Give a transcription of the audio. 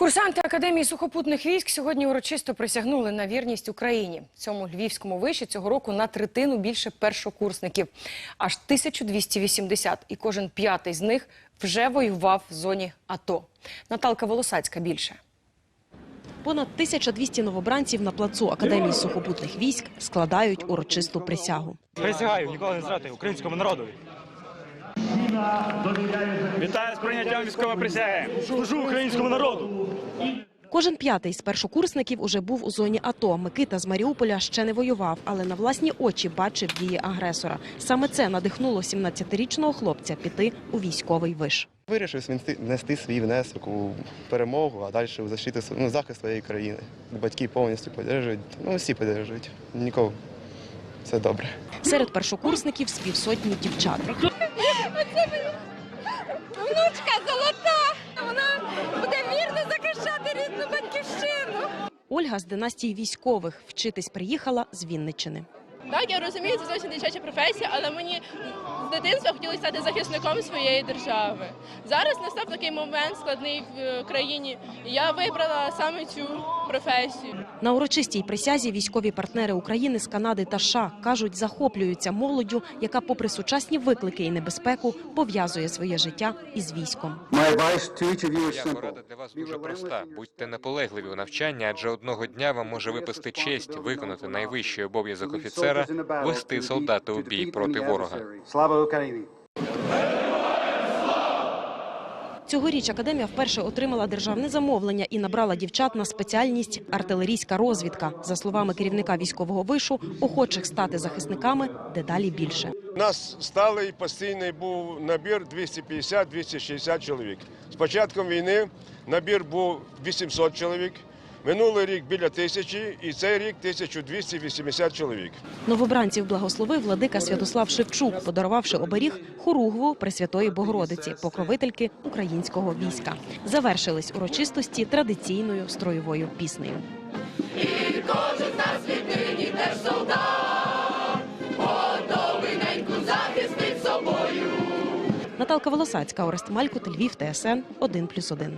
Курсанти Академії сухопутних військ сьогодні урочисто присягнули на вірність Україні. Цьому львівському виші цього року на третину більше першокурсників. Аж 1280. І кожен п'ятий з них вже воював в зоні АТО. Наталка Волосацька більше. Понад 1200 новобранців на плацу Академії сухопутних військ складають урочисту присягу. Присягаю ніколи не зрати українському народові. Вітаю з прийняттям військової присяги. Служу українському народу. Кожен п'ятий з першокурсників уже був у зоні АТО. Микита з Маріуполя ще не воював, але на власні очі бачив дії агресора. Саме це надихнуло 17-річного хлопця піти у військовий виш. Вирішив внести- внести свій внесок у перемогу, а далі у защиту, ну, захист своєї країни. Батьки повністю підтримують, ну всі підтримують. Нікого. Все добре. Серед першокурсників з півсотні дівчат. Внучка золота! Вона буде вірно захищати рідну батьківщину. Ольга з династії військових вчитись приїхала з Вінниччини. Так, я розумію, це зовсім дитяча професія, але мені з дитинства хотілося стати захисником своєї держави. Зараз настав такий момент складний в е, країні, і я вибрала саме цю професію. На урочистій присязі військові партнери України з Канади та США кажуть, захоплюються молоддю, яка, попри сучасні виклики і небезпеку, пов'язує своє життя із військом. My advice to each of you is Моя порада для вас дуже проста. Будьте наполегливі у навчанні, адже одного дня вам може випасти честь виконати найвищий обов'язок офіцера вести солдата у бій проти ворога. Слава Україні! Цьогоріч академія вперше отримала державне замовлення і набрала дівчат на спеціальність артилерійська розвідка. За словами керівника військового вишу, охочих стати захисниками дедалі більше. У нас сталий постійний був набір 250-260 чоловік. З початком війни набір був 800 чоловік. Минулий рік біля тисячі, і цей рік 1280 чоловік. Новобранців благословив владика Святослав Шевчук, подарувавши оберіг хоругву Пресвятої Богородиці, покровительки українського війська. Завершились урочистості традиційною строєвою піснею. Наталка Волосацька, Орест Малькут, Львів, ТСН 1+,1.